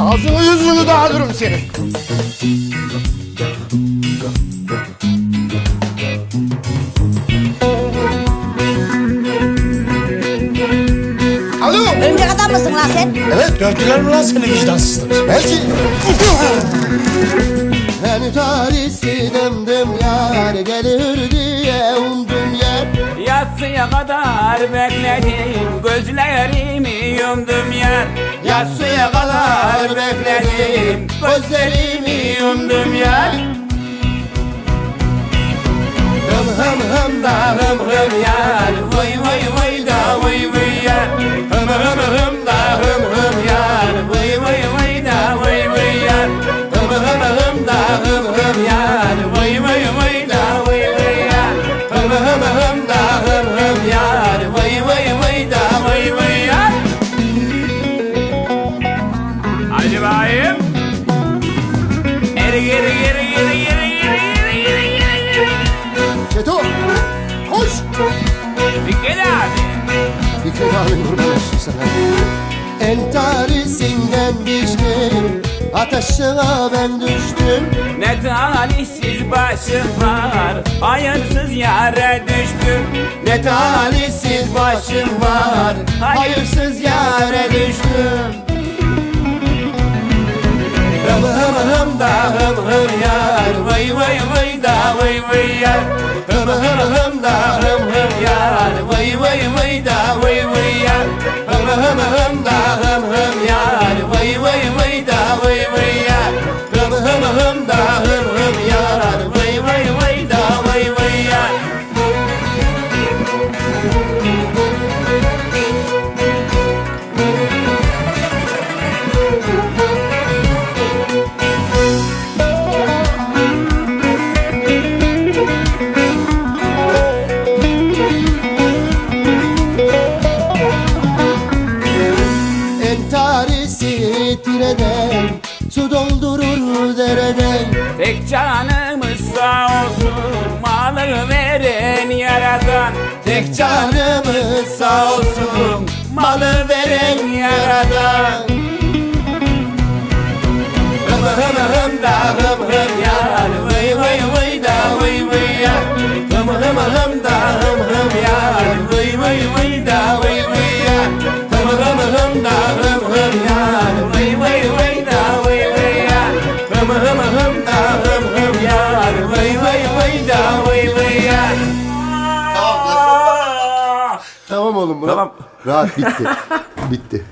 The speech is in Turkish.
Ağzını yüzünü dağılırım senin. Alo. Örümcek adam mısın lan sen? Evet. Dörttüler mi lan seni vicdansızlar? Belki. Ben tarihsi döndüm yar gelir diye umdum yer. Yatsıya kadar bekledim Gözlerimi yumdum yer Yatsıya kadar bekledim Gözlerimi yumdum yer Hım hım hım da hım hım yar yere yere yere yere yere yere yere yere. Çeto koş. Fikret abi. Fikret abi kurban olsun sana. Entarisinden biçtim Ateşine ben düştüm Ne talihsiz başım var Hayırsız yara düştüm Ne talihsiz başım var Hayırsız yara düştüm da hım hım yar. Vay vay vay da vay vay yar. Hım hım hım da hım tireden Su doldurur dereden. Tek canımız sağ olsun Malı veren yaradan. Tek canımız sağ olsun Malı veren yaradan Tamam oğlum. Tamam. Rahat bitti. bitti.